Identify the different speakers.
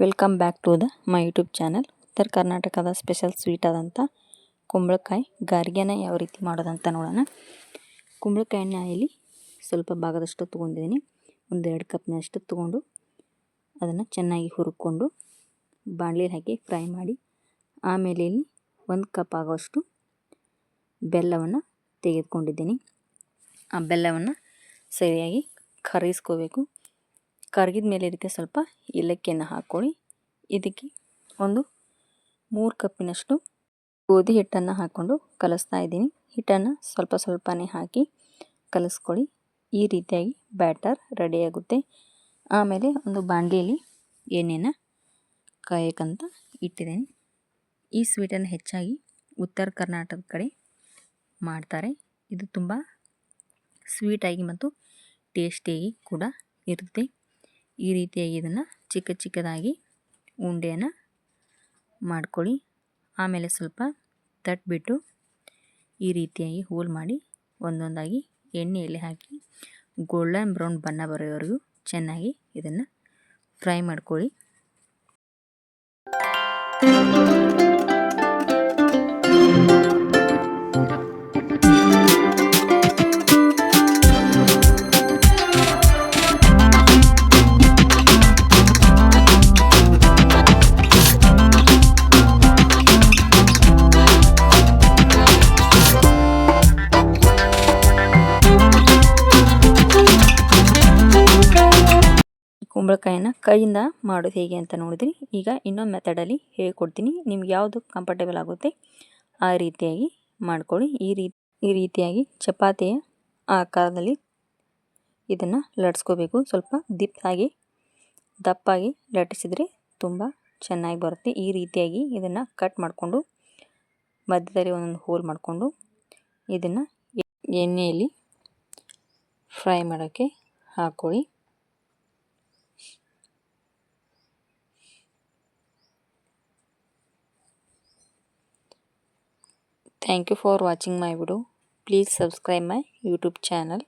Speaker 1: Welcome back to the my YouTube channel ಉತ್ತರ ಕರ್ನಾಟಕದ special sweet ಆದಂಥ ಕುಂಬಳಕಾಯಿ ಗಾರ್ಗೆನ ಯಾವ ರೀತಿ ಮಾಡೋದಂತ ನೋಡೋಣ ಕುಂಬಳಕಾಯಿನ ಇಲ್ಲಿ ಸ್ವಲ್ಪ ಭಾಗದಷ್ಟು ತೊಗೊಂಡಿದ್ದೀನಿ ಒಂದು ಎರಡು ಕಪ್ನಷ್ಟು ತೊಗೊಂಡು ಅದನ್ನು ಚೆನ್ನಾಗಿ ಹುರ್ಕೊಂಡು ಬಾಣಲೆಯಲ್ಲಿ ಹಾಕಿ ಫ್ರೈ ಮಾಡಿ ಆಮೇಲೆ ಇಲ್ಲಿ ಒಂದು ಕಪ್ ಆಗೋಷ್ಟು ಬೆಲ್ಲವನ್ನು ತೆಗೆದುಕೊಂಡಿದ್ದೀನಿ ಆ ಬೆಲ್ಲವನ್ನು ಸರಿಯಾಗಿ ಕರಗಿಸ್ಕೋಬೇಕು ಕರಗಿದ ಮೇಲೆ ಇದಕ್ಕೆ ಸ್ವಲ್ಪ ಏಲಕ್ಕಿಯನ್ನು ಹಾಕ್ಕೊಳ್ಳಿ ಇದಕ್ಕೆ ಒಂದು ಮೂರು ಕಪ್ಪಿನಷ್ಟು ಗೋಧಿ ಹಿಟ್ಟನ್ನು ಹಾಕ್ಕೊಂಡು ಕಲಿಸ್ತಾ ಇದ್ದೀನಿ ಹಿಟ್ಟನ್ನು ಸ್ವಲ್ಪ ಸ್ವಲ್ಪನೇ ಹಾಕಿ ಕಲಿಸ್ಕೊಳ್ಳಿ ಈ ರೀತಿಯಾಗಿ ಬ್ಯಾಟರ್ ರೆಡಿಯಾಗುತ್ತೆ ಆಮೇಲೆ ಒಂದು ಬಾಂಡಿಯಲ್ಲಿ ಎಣ್ಣೆನ ಕಾಯಕ್ಕಂತ ಇಟ್ಟಿದ್ದೀನಿ ಈ ಸ್ವೀಟನ್ನು ಹೆಚ್ಚಾಗಿ ಉತ್ತರ ಕರ್ನಾಟಕದ ಕಡೆ ಮಾಡ್ತಾರೆ ಇದು ತುಂಬ ಸ್ವೀಟಾಗಿ ಮತ್ತು ಟೇಸ್ಟಿಯಾಗಿ ಕೂಡ ಇರುತ್ತೆ ಈ ರೀತಿಯಾಗಿ ಇದನ್ನು ಚಿಕ್ಕ ಚಿಕ್ಕದಾಗಿ ಉಂಡೆಯನ್ನು ಮಾಡ್ಕೊಳ್ಳಿ ಆಮೇಲೆ ಸ್ವಲ್ಪ ತಟ್ಬಿಟ್ಟು ಈ ರೀತಿಯಾಗಿ ಹೋಲ್ ಮಾಡಿ ಒಂದೊಂದಾಗಿ ಎಣ್ಣೆಯಲ್ಲಿ ಹಾಕಿ ಗೋಲ್ಡನ್ ಬ್ರೌನ್ ಬಣ್ಣ ಬರೋವರೆಗೂ ಚೆನ್ನಾಗಿ ಇದನ್ನು ಫ್ರೈ ಮಾಡ್ಕೊಳ್ಳಿ ಕುಂಬಳಕಾಯಿಯನ್ನು ಕೈಯಿಂದ ಮಾಡೋದು ಹೇಗೆ ಅಂತ ನೋಡಿದ್ರಿ ಈಗ ಇನ್ನೊಂದು ಮೆಥಡಲ್ಲಿ ಹೇಳ್ಕೊಡ್ತೀನಿ ನಿಮ್ಗೆ ಯಾವುದು ಕಂಫರ್ಟೇಬಲ್ ಆಗುತ್ತೆ ಆ ರೀತಿಯಾಗಿ ಮಾಡಿಕೊಳ್ಳಿ ಈ ರೀತಿ ಈ ರೀತಿಯಾಗಿ ಚಪಾತಿಯ ಆಕಾರದಲ್ಲಿ ಇದನ್ನು ಲಟ್ಸ್ಕೋಬೇಕು ಸ್ವಲ್ಪ ದಿಪ್ಪಾಗಿ ದಪ್ಪಾಗಿ ಲಟ್ಟಿಸಿದರೆ ತುಂಬ ಚೆನ್ನಾಗಿ ಬರುತ್ತೆ ಈ ರೀತಿಯಾಗಿ ಇದನ್ನು ಕಟ್ ಮಾಡಿಕೊಂಡು ಮಧ್ಯದಲ್ಲಿ ಒಂದೊಂದು ಹೋಲ್ ಮಾಡಿಕೊಂಡು ಇದನ್ನು ಎಣ್ಣೆಯಲ್ಲಿ ಫ್ರೈ ಮಾಡೋಕ್ಕೆ ಹಾಕ್ಕೊಳ್ಳಿ Thank you for watching my video. Please subscribe my YouTube channel.